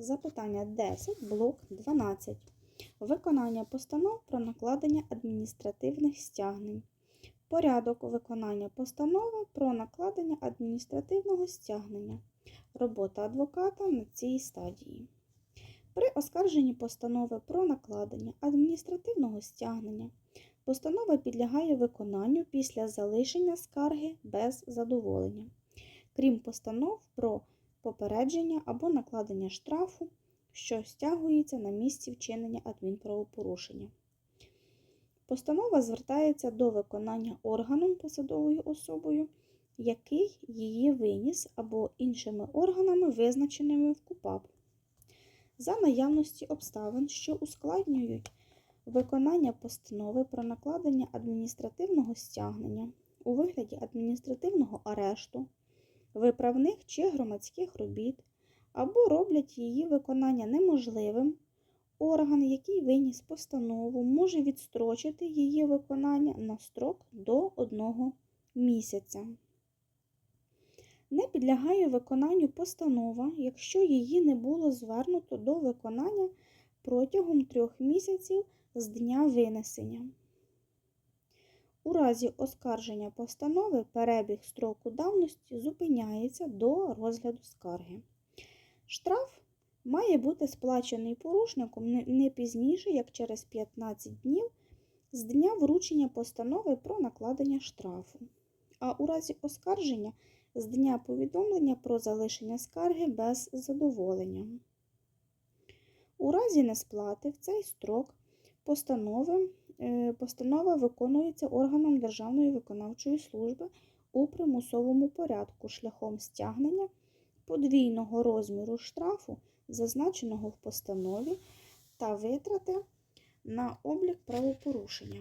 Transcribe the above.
Запитання 10, блок 12. Виконання постанов про накладення адміністративних стягнень. Порядок виконання постанови про накладення адміністративного стягнення. Робота адвоката на цій стадії. При оскарженні постанови про накладення адміністративного стягнення постанова підлягає виконанню після залишення скарги без задоволення, крім постанов про попередження або накладення штрафу, що стягується на місці вчинення адмінправопорушення. Постанова звертається до виконання органом посадовою особою, який її виніс або іншими органами, визначеними в КУПАП. За наявності обставин, що ускладнюють виконання постанови про накладення адміністративного стягнення у вигляді адміністративного арешту, виправних чи громадських робіт, або роблять її виконання неможливим, орган, який виніс постанову, може відстрочити її виконання на строк до одного місяця. Не підлягає виконанню постанова, якщо її не було звернуто до виконання протягом трьох місяців з дня винесення. У разі оскарження постанови перебіг строку давності зупиняється до розгляду скарги. Штраф має бути сплачений порушником не- пізніше, як через 15 днів з дня вручення постанови про накладення штрафу, а у разі оскарження з дня повідомлення про залишення скарги без задоволення. У разі несплати в цей строк постанови, постанова виконується органом Державної виконавчої служби у примусовому порядку шляхом стягнення подвійного розміру штрафу, зазначеного в постанові, та витрати на облік правопорушення.